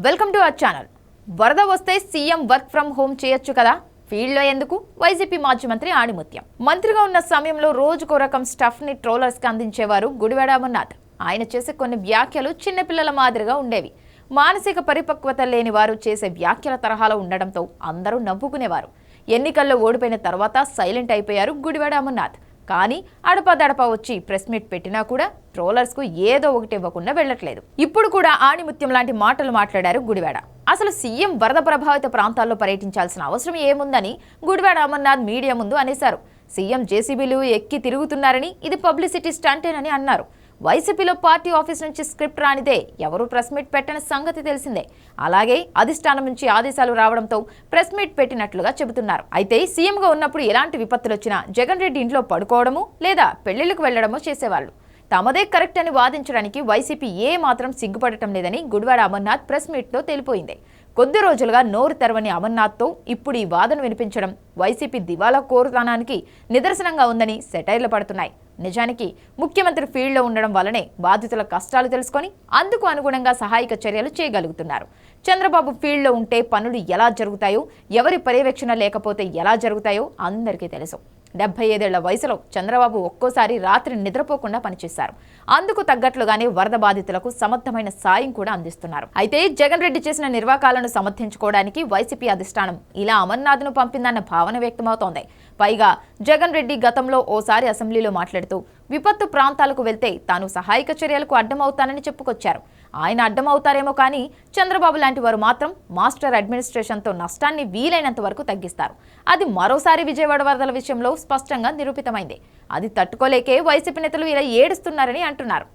Welcome to our channel. వరద వస్తే CM work from home చేయొచ్చు కదా? ఫీల్డ్లో ఎందుకు? వైసీపీ మాజీ మంత్రి ఆణిముత్యం. మంత్రిగా ఉన్న సమయంలో రోజుకో రకం స్టఫ్ని ట్రోలర్స్కి అందించేవారు గుడివాడ అమర్నాథ్. ఆయన చేసే కొన్ని వ్యాఖ్యలు చిన్నపిల్లల మాదిరిగా ఉండేవి. మానసిక పరిపక్వత లేని వారు చేసే వ్యాఖ్యల తరహాలో ఉండడంతో అందరూ నవ్వుకునేవారు. ఎన్నికల్లో ఓడిపోయిన తర్వాత సైలెంట్ అయిపోయారు గుడివాడ అమర్నాథ్. కానీ అడపదడప వచ్చి ప్రెస్ మీట్ పెట్టినా కూడా ట్రోలర్స్కు ఏదో ఒకటి ఇవ్వకుండా వెళ్ళట్లేదు. ఇప్పుడు కూడా ఆణిముత్యం లాంటి మాటలు మాట్లాడారు గుడివాడ. అసలు సీఎం వరద ప్రభావిత ప్రాంతాల్లో పర్యటించాల్సిన అవసరం ఏముందని గుడివాడ అమర్నాథ్ మీడియా ముందు అనేశారు. సీఎం జేసీబీలు ఎక్కి తిరుగుతున్నారని ఇది పబ్లిసిటీ స్టంటేనని అన్నారు. వైసీపీలో పార్టీ ఆఫీస్ నుంచి స్క్రిప్ట్ రానిదే. ఎవరూ ప్రెస్ మీట్ పెట్టని సంగతి తెలిసిందే. అలాగే అధిష్టానం నుంచి ఆదేశాలు రావడంతో ప్రెస్ మీట్ పెట్టినట్లుగా చెబుతున్నారు. అయితే సీఎంగా ఉన్నప్పుడు ఎలాంటి విపత్తులు వచ్చినా జగన్ రెడ్డి ఇంట్లో పడుకోవడము లేదా పెళ్ళిళ్ళకు వెళ్ళడమో చేసేవాళ్ళు. తమదే కరెక్ట్ అని వాదించడానికి వైసీపీ ఏ మాత్రం సిగ్గుపడటం లేదని గుడివాడ అమర్నాథ్ ప్రెస్ మీట్లో తెలిపోయింది. కొద్ది రోజులుగా నోరు తెరవని అమర్నాథ్తో ఇప్పుడు ఈ వాదన వినిపించడం వైసీపీ దివాలా కోరుతానానికి నిదర్శనంగా ఉందని సెటైర్లు పడుతున్నాయి. నిజానికి ముఖ్యమంత్రి ఫీల్డ్లో ఉండడం వల్లనే బాధితుల కష్టాలు తెలుసుకొని అందుకు అనుగుణంగా సహాయక చర్యలు చేయగలుగుతున్నారు. చంద్రబాబు ఫీల్డ్లో ఉంటే పనులు ఎలా జరుగుతాయో ఎవరి పర్యవేక్షణ లేకపోతే ఎలా జరుగుతాయో అందరికీ తెలుసు. డెబ్బై ఐదేళ్ళ వయసులో చంద్రబాబు ఒక్కోసారి రాత్రి నిద్రపోకుండా పనిచేశారు. అందుకు తగ్గట్లుగానే వరద బాధితులకు సమర్థమైన సాయం కూడా అందిస్తున్నారు. అయితే జగన్ రెడ్డి చేసిన నిర్వాకాలను సమర్థించుకోవడానికి వైసీపీ అధిష్టానం ఇలా అమర్నాథ్ను పంపిందన్న భావన వ్యక్తమవుతోంది. పైగా జగన్ రెడ్డి గతంలో ఓసారి అసెంబ్లీలో మాట్లాడుతూ విపత్తు ప్రాంతాలకు వెళ్తే తాను సహాయక చర్యలకు అడ్డమవుతానని చెప్పుకొచ్చారు. ఆయన అడ్డమవుతారేమో కానీ చంద్రబాబు లాంటి వారు మాత్రం మాస్టర్ అడ్మినిస్ట్రేషన్తో నష్టాన్ని వీలైనంత వరకు తగ్గిస్తారు. అది మరోసారి విజయవాడ వరదల విషయంలో స్పష్టంగా నిరూపితమైంది. అది తట్టుకోలేకే వైసీపీ నేతలు ఇలా ఏడుస్తున్నారని అంటున్నారు.